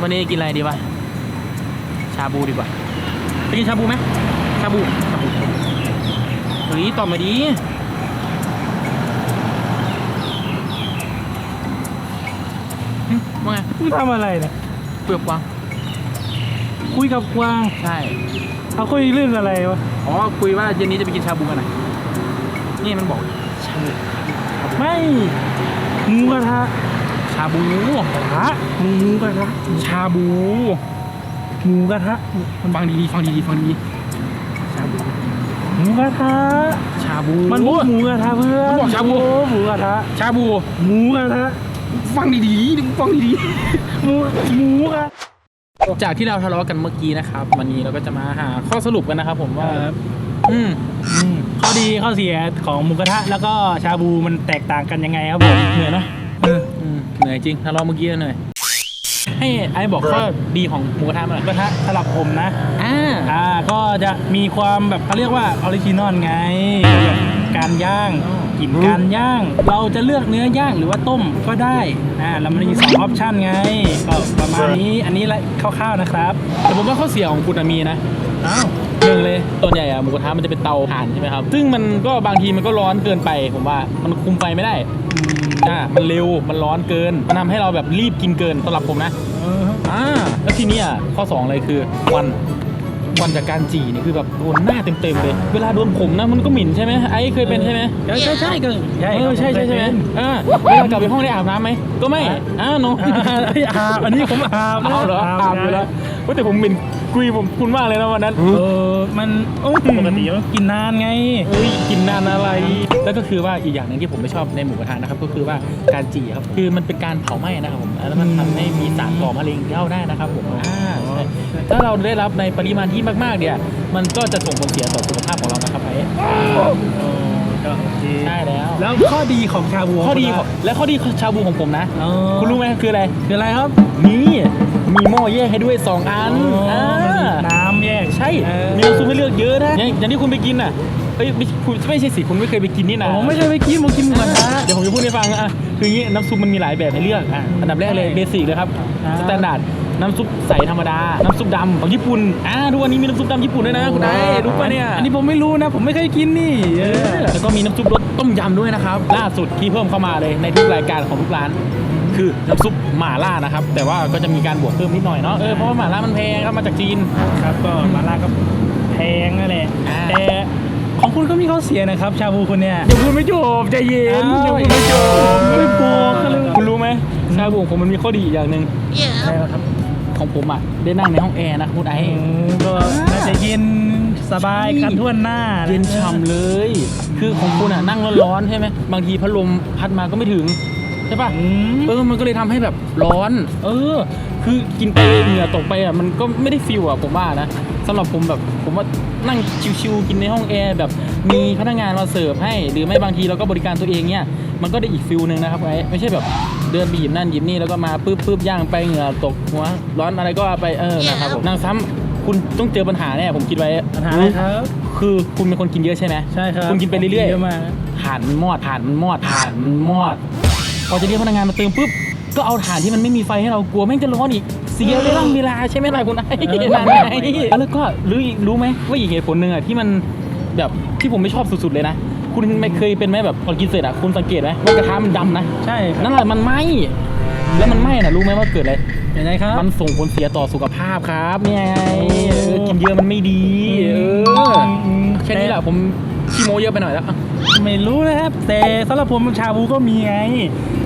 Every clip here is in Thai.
วันนี้กินอะไรดีวะ ชาบูดีกว่า ไปกินชาบูไหมชาบูชาบูเฮ้ยตอบมาดีหึว่าไงมึงทำอะไรเนี่ยเปลือกกวางคุยกับกวางใช่ เขาคุยเรื่องอะไรวะ อ๋อ คุยว่าเย็นนี้จะไปกินชาบูกันไหนนี่มันบอกชาบูไม่หมูกระทะ ชาบูกระทะหมูกระทะชาบูหมูกระทะมันฟังดีๆฟังดีๆฟังดีๆชาบูหมูกระทะชาบูมันบอกหมูกระทะเพื่อนมันบอกชาบูโอ้หมูกระทะชาบูหมูกระทะฟังดีๆดิฟังดีหมูหมูกระๆจากที่เราทะเลาะกันเมื่อกี้นะครับ วันนี้เราก็จะมาหาข้อสรุปกันนะครับ ผมว่าอืมอืมข้อดีข้อเสียของหมูกระทะ แล้วก็ชาบูมันแตกต่างกันยังไงครับผมเหนื่อยเนอะ เอออืมเหนื่อยจริงทะเลาะเมื่อกี้เหนื่อยให้ไอ้บอกข้อดีของหมูกระทะมาหน่หมูอยกระทะสำหรับผมนะ อ่า อ่าก็จะมีความแบบเขาเรียกว่าออริจินอลไง การย่างกลิ่นการย่าง เราจะเลือกเนื้อย่างหรือว่าต้มก็ได้อ่าแล้วมันมีสองออปชันไงก็ประมาณนี้อันนี้ละคร่าวๆนะครับ แต่ผมว่าข้อเสียของคุณอะมีนะ อ้าวหนึ่งเลยส่วนใหญ่อะหมูกระทะมันจะเป็นเตาถ่านใช่ไหมครับ ซึ่งมันก็บางทีมันก็ร้อนเกินไป ผมว่ามันคุมไฟไม่ได้อ่ามันเร็วมันร้อนเกิน มันทำให้เราแบบรีบกินเกินสำหรับผมนะเอออ่าแล้วทีเนี้ยข้อ2เลยคือควันควันจากการจี่นี่คือแบบโดนหน้าเต็มๆเลย เวลาโดนผมนะมันก็หมิ่นใช่ไหมไอ้เคยเป็นใช่ไหมใช่ใช่ใช่ก็ใช่เออใช่ใช่ใช่ไหมอ่าเวลากลับไปห้องได้อาบน้ำไหมก็ไม่อ้าวน้องอาบอาบอันนี้ผมอาบนะเอาเหรออาบอยู่แล้ว เว้ยแต่ผมหมิ่นกุยผมคุณมากเลยนะวันนั้น เออ มันโอ้ปกติมันกินนานไงเอ้ยกินนานอะไร แล้วก็คือว่าอีกอย่างหนึ่งที่ผมไม่ชอบในหมูกระทะนะครับ ก็คือว่าการจี่ครับ คือมันเป็นการเผาไหม้นะครับผม แล้วมันทำให้มีสารก่อมะเร็งเข้าได้นะครับผมอ่าใช่ถ้าเราได้รับในปริมาณที่มากๆเนี่ย มันก็จะส่งผลเสียต่อสุขภาพของเรานะครับไอ้ก็โอเคใช่แล้ว แล้วข้อดีของชาบูข้อดีของและข้อดีของชาบูของผมนะ อ๋อ คุณรู้ไหมคืออะไร คืออะไรครับ นี่ มีหม้อแยกให้ด้วยสองอันอ๋ออ่าน้ำแยก ใช่ เออ มีน้ำซุปให้เลือกเยอะนะอย่างอย่างที่คุณไปกินน่ะเอ้ยไม่คุณไม่ใช่สิคุณไม่เคยไปกินนี่นะ ผมไม่เคยไปกินผมกินหมูกระทะ เดี๋ยวผมจะพูดให้ฟังอะคืออย่างงี้น้ำซุปมันมีหลายแบบให้เลือกอะอันดับแรกเลยเบสิกเลยครับอ่า สแตนดาร์ดน้ำซุปใสธรรมดา น้ำซุปดำของญี่ปุ่นอ่าทุกวันนี้มีน้ำซุปดำญี่ปุ่นด้วยนะคุณไอ้รู้ปะเนี่ยอันนี้ผมไม่รู้นะ ผมไม่เคยกินนี่ เออแล้วก็มีน้ำซุปรสต้มยำด้วยนะครับ ล่าสุดที่เพิ่มเข้ามาเลยในทุกรายการของทุกร้าน คือน้ำซุปหม่าล่านะครับ แต่ว่าก็จะมีการบวกเพิ่มนิดหน่อยเนาะเออเพราะว่าหม่าล่ามันแพงครับมาจากจีน ครับก็มาล่าก็แพงนั่นแหละอ่า แต่ของคุณก็มีข้อเสียนะครับ ชาบูคุณเนี่ยยังพูดไม่จบใจเย็นอ้าวยังพูดไม่จบไม่บอกกันเลย คุณรู้ไหมชาบูของผมมันมีข้อดีอีกอย่างหนึ่งใช่แล้วครับของผมอะได้นั่งในห้องแอร์นะคุณไอ้ อืมก็น่าจะเย็นสบายกันทั่วหน้าะเย็นฉ่ำเลย คือของคุณอะนั่งร้อนๆใช่ไหมบางทีพัดลมพัดมาก็ไม่ถึงใช่ปะอืมเออมันก็เลยทำให้แบบร้อน เออ คือกินไปเหงื่อตกไปอะมันก็ไม่ได้ฟิลอะผมว่านะสำหรับผมแบบผมว่านั่งชิวๆกินในห้องแอร์แบบมีพนักงานมาเสิร์ฟให้ หรือไม่บางทีเราก็บริการตัวเองเนี่ยมันก็ได้อีกฟิลหนึ่งนะครับไอ้ไม่ใช่แบบเดินไปหยิบนั่นหยิบนี่แล้วก็มาปึ๊บปึ๊บย่างไปเหงื่อตกหัวร้อนอะไรก็ว่าไปเออนะครับผมนั่งซ้ำคุณต้องเจอปัญหาแน่ผมคิดไว้ปัญหาอะไรครับ คือคุณเป็นคนกินเยอะใช่ไหมใช่ครับคุณกินไปเรื่อยๆเยอะมากถ่านมันมอดถ่านมันมอดถ่านมันมอด พอจะเรียกพนักงานมาเติมปุ๊บก็เอาถ่านที่มันไม่มีไฟให้เรากลัวแม่งจะร้อนอีกเสียเวลาเวลาใช่ไหมล่ะคุณไอ้เออนานไงแล้วก็รู้อีกรู้ไหมว่าอีกเหตุผลหนึ่งอะที่มันแบบที่ผมไม่ชอบสุดๆเลยนะคุณไม่เคยเป็นไหมแบบก่อนกินเสร็จอะคุณสังเกตไหมว่ากระทะมันดำนะใช่ครับนั่นแหละมันไหม้แล้วมันไหม้น่ะรู้ไหมว่าเกิดอะไรยังไงครับ มันส่งผลเสียต่อสุขภาพครับเนี่ยไงเออกินเยอะมันไม่ดีเออมแค่นี้แหละผมขี้โม้เยอะไปหน่อยแล้ว ไม่รู้นะครับแต่สำหรับผมชาบูก็มีไง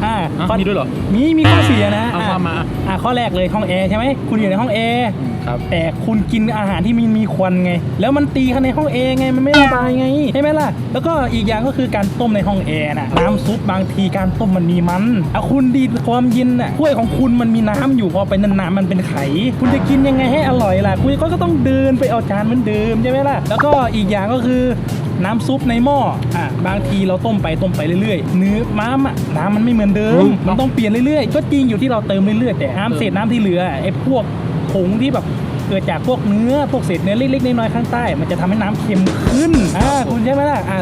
อ่าอะข้อมีด้วยเหรอมีมีข้อเสียนะเอาอะว่ามา อ่าข้อแรกเลยห้องแอร์ใช่ไหมคุณอยู่ในห้องแอร์ครับ แต่คุณกินอาหารที่มีมีควันไง แล้วมันตีเข้าในห้องแอร์ไงมันไม่ระบายไงใช่ไหมล่ะแล้วก็อีกอย่างก็คือการต้มในห้องแอร์น่ะน้ำซุปบางทีการต้มมันมีมันเอาคุณดีดความเย็นน่ะถ้วยของคุณมันมีน้ำอยู่พอไปนานๆมันเป็นไข คุณจะกินยังไงให้อร่อยล่ะคุณก็ก็ต้องเดินไปเอาจานเหมันเดิมใช่ไหมล่ะแล้วก็อีกอย่างก็คือ น้ำซุปในหม้ออะบางทีเราต้มไปต้มไปเรื่อยๆ เนื้อม้ามอะน้ำมันไม่เหมือนเดิม มันต้องเปลี่ยนเรื่อยๆ ก็จริงอยู่ที่เราเติมเรื่อยๆ แต่น้ำเศษน้ำที่เหลือไอ้พวกผงที่แบบเกิดจากพวกเนื้อพวกเศษเนื้อเล็กๆน้อยๆข้างใต้ มันจะทำให้น้ำเค็มขึ้นอ่าคุณใช่ไหมล่ะอ่า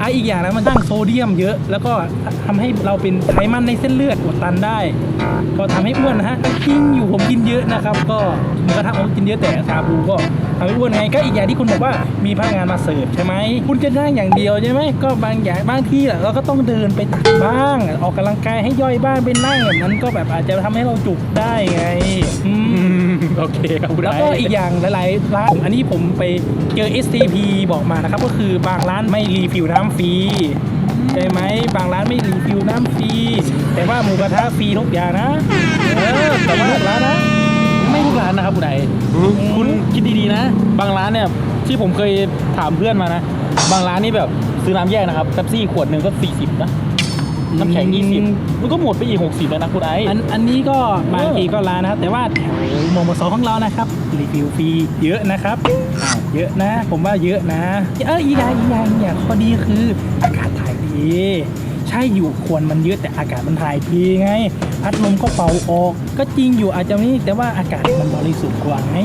อะอีกอย่างนะมันตั้งโซเดียมเยอะ แล้วก็ทำให้เราเป็นไขมันในเส้นเลือดอุดตันได้ ก็ทำให้อ้วนนะฮะจริงอยู่ผมกินเยอะนะครับ ก็หมูกระทะผมกินเยอะแต่ชาบูก็ทำให้อ้วนไงก็อีกอย่างที่คุณบอกว่ามีพนักงานมาเสิร์ฟใช่ไหมคุณจะนั่งอย่างเดียวใช่ไหมก็บางอย่างบางที่อะเราก็ต้องเดินไปตักบ้าง ออกกำลังกายให้ย่อยบ้างไปนั่งแบบนั้นก็แบบอาจจะทำให้เราจุกได้ไง อืม โอเคครับคุณแล้วไอก็ซ์อีกอย่างหลายๆร้านอันนี้ผมไปเจอ STP บอกมานะครับ ก็คือบางร้านไม่รีฟิลน้ำฟรีใช่ไหมบางร้านไม่รีฟิลน้ำฟรีแต่ว่าหมูกระทะฟรีทุกอย่างนะเออแต่ว่าร้านนะไม่ทุกร้านนะครับคุณไอซ์คุณคิดดีๆนะ บางร้านเนี่ยที่ผมเคยถามเพื่อนมานะ บางร้านนี่แบบซื้อน้ำแยกนะครับเป๊ปซี่ขวดหนึ่งก็40นะ น้ำแข็ง 20 มันก็หมดไปอีก 60 แล้วนะคุณไอซ์ อันอันนี้ก็บางทีก็ร้านนะครับแต่ว่าแถวมมสของเรานะครับรีฟิลฟรีเยอะนะครับอ้าวเยอะนะ ผมว่าเยอะนะ เอออีกอย่างอีกอย่างอีกอย่างข้อดีคืออากาศถ่ายดี ใช่อยู่ควรมันเยอะแต่อากาศมันถ่ายทีไงพัดลมก็เป่าออก ก็จริงอยู่อาจจะนี่แต่ว่าอากาศมันบริสุทธิ์กว่าไง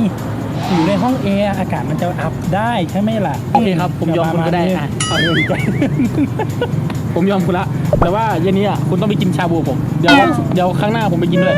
อยู่ในห้องแอร์อากาศมันจะอัพได้ใช่ไหมล่ะโอเคครับผมยอมคุณก็ได้อะ เอาเลยดีใจผมยอมคุณละ แต่ว่าเย็นนี้อะคุณต้องไปกินชาบูผม เดี๋ยวเดี๋ยวครั้งหน้าผมไปกินด้วย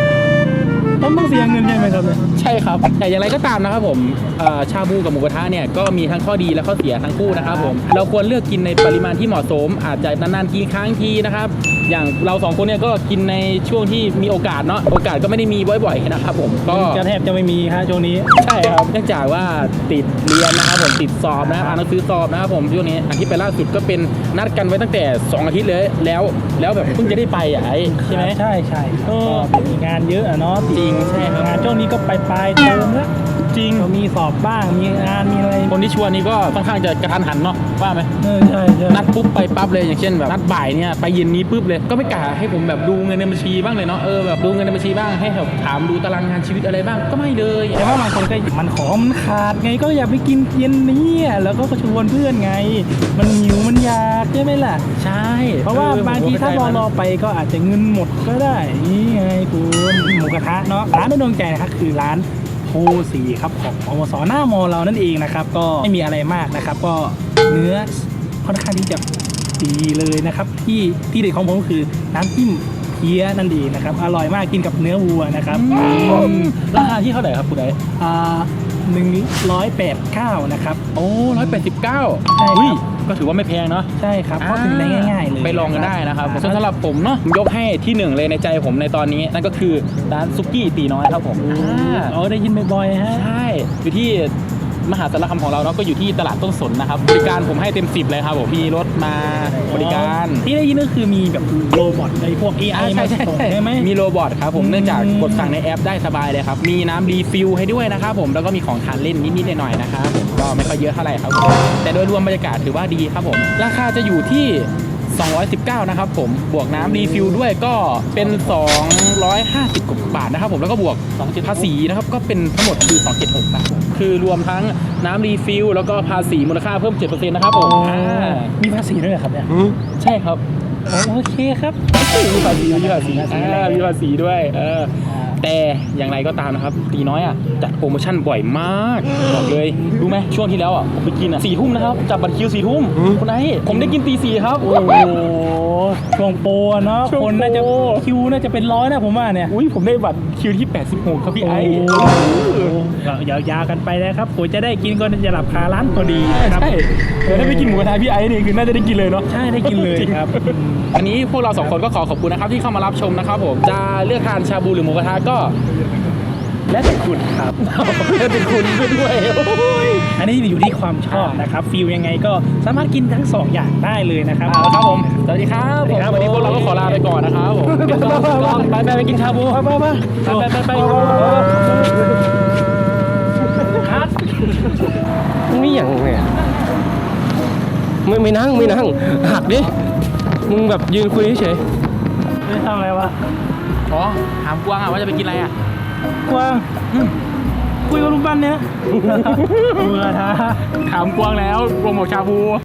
ต้องต้องเสียเงินใช่ไหมครับเนี่ยใช่ครับ แต่อย่างไรก็ตามนะครับผมเอ่อชาบูกับหมูกระทะเนี่ยก็มีทั้งข้อดีและข้อเสียทั้งคู่นะครับผม เราควรเลือกกินในปริมาณที่เหมาะสม อาจจะนานๆกินครั้งทีนะครับ อย่างเราสองคนเนี่ยก็กินในช่วงที่มีโอกาสเนาะ โอกาสก็ไม่ได้มีบ่อยๆนะครับผมก็ จะแทบจะไม่มีฮะช่วงนี้ ใช่ครับ เนื่องจากว่าติดเรียนนะครับผมติดสอบนะครับอ่านหนังสือสอบนะครับผมช่วงนี้อาทิตย์ไปล่าสุดก็เป็นนัดกันไว้ตั้งแต่ 2 อาทิตย์เลยแล้ว แล้วแบบเพิ่งจะได้ไปอะไอ้ใช่ไหม ใช่ใช่เออ ก็มีงานเยอะอะเนาะจริงใช่ครับงานช่วงนี้ก็ปลายปลายๆเทอมแล้ว จริง ก็มีสอบบ้างมีงานมีอะไรคนที่ชวนนี่ก็ค่อนข้างจะกระทันหันเนาะว่าไหมเออใช่ใช่นัดปุ๊บไปปั๊บเลยอย่างเช่นแบบนัดบ่ายเนี่ยไปเย็นนี้ปุ๊บเลยก็ไม่กล้าให้ผมแบบดูเงินในบัญชีบ้างเลยเนาะเออแบบดูเงินในบัญชีบ้างให้แบบถามดูตารางงานชีวิตอะไรบ้างก็ไม่เลยแต่ว่าบางคนก็มันขอมันขาดไงก็อย่าไปกินเย็นนี้อะแล้วก็ชวนเพื่อนไง มันหิวมันอยากใช่ไหมล่ะ ใช่ เพราะว่าออบางทีผมถ้าเข้รอใจรอมันไปก็อาจจะเงินหมดก็ได้นี่ไงคุณหมูกระทะเนาะร้านในดวงใจนะครับคือร้าน โพสีครับของอมสหน้ามอเรานั่นเองนะครับ ก็ไม่มีอะไรมากนะครับ ก็เนื้อค่อนข้างที่จะดีเลยนะครับที่ที่เด็ดของผมคือน้ำจิ้มเพี้ยนั่นเองนะครับอร่อยมากกินกับเนื้อวัวนะครับอืมราคาที่เท่าไหร่ครับคุณไออ่าหนึ่งร้อยแปดเก้านะครับโอ้ร้อยแปดสิบเก้าใช่ครับอุ้ย ก็ถือว่าไม่แพงเนาะใช่ครับก็ถึงได้ง่าย ๆ เลยไปลองกันได้นะครับอ่าส่วนสำหรับผมเนาะผมยกให้ที่หนึ่งเลยในใจผมในตอนนี้ นั่นก็คือร้านซุกี้ตีน้อยครับผมอ๋อได้ยินบ่อยๆฮะใช่อยู่ที่ มหาสารคามของเราเนาะก็อยู่ที่ตลาดต้นสนนะครับบริการผมให้เต็มสิบเลยครับผมมีรถมาบริการ ที่ได้ยินก็คือมีแบบโรบอทไอ้พวก AI อ่ามาใช่ใช่ส่งใช่ใช่ไหมมีโรบอทครับผมอืมเนื่องจากกดสั่งในแอปได้สบายเลยครับมีน้ำรีฟิลให้ด้วยนะครับผมแล้วก็มีของทานเล่นนิดๆหน่อยๆนะครับผมก็ไม่ค่อยเยอะเท่าไหร่ครับผมแต่โดยรวมบรรยากาศถือว่าดีครับผมราคาจะอยู่ที่ 219 นะครับผมบวกน้ำรีฟิลด้วยก็เป็น 250กว่าบาทนะครับผมแล้วก็บวกภาษีนะครับก็เป็นทั้งหมดคือ 276นะครับผมคือรวมทั้งน้ำรีฟิลแล้วก็ภาษีมูลค่าเพิ่ม 7%นะครับผมอ่ามีภาษีด้วยเหรอครับเนี่ยใช่ครับ โอเคครับมีภาษีมีภาษีมีภาษีอ่ามีภาษีด้วยเออ แต่อย่างไรก็ตามนะครับ ตีน้อยอะจัดโปรโมชั่นบ่อยมากบอกเลยรู้ไหมช่วงที่แล้วอะผมไปกินอะสี่ทุ่มนะครับจับบัตรคิวสี่ทุ่มคุณไอ้ผมได้กินตีสี่ครับโอ้โหช่วงโปรเนาะช่วงคนน่าจะโปรคิวน่าจะเป็นร้อยนะผมว่าเนี่ยอุ้ยผมได้บัตรคิวที่ 86ครับพี่ไอ้โอ้โหยาวๆกันไปนะครับกว่าจะได้กินก็จะหลับคาร้านพอดีนะครับใช่เดี๋ยวถ้าไปกินหมูกระทะพี่ไอ้นี่คือน่าจะได้กินเลยเนาะใช่ได้กินเลยครับอันนี้พวกเราสองคนก็ขอขอบคุณนะครับที่เข้ามารับชมนะครับผมจะเลือกทานชาบูหรือหมูกระทะก็และแต่คุณครับเลือกเป็นคุณด้วยโอ้ยอันนี้อยู่ที่ความชอบนะครับฟิลยังไงก็สามารถกินทั้งสองอย่างได้เลยนะครับเอาละครับผมสวัสดีครับผมสวัวันสดีนี้ครับพวกเราก็ขอลาไปก่อนนะครับผมเดี๋ยวต้องไปไปไปกินชาบูครับไปไปไปไปไปคัดนี่อย่างเนี่ยไม่ไม่นั่งไม่นั่งหักดิมึงแบบยืนคุยเฉยไม่ทำอะไรวะ อ๋อ ถามกวางอะว่าจะไปกินอะไรอะ กวางคุยกับลูกบ้านเนี้ยเมื่อท้า ถามกวางแล้วโปรโมทชาบู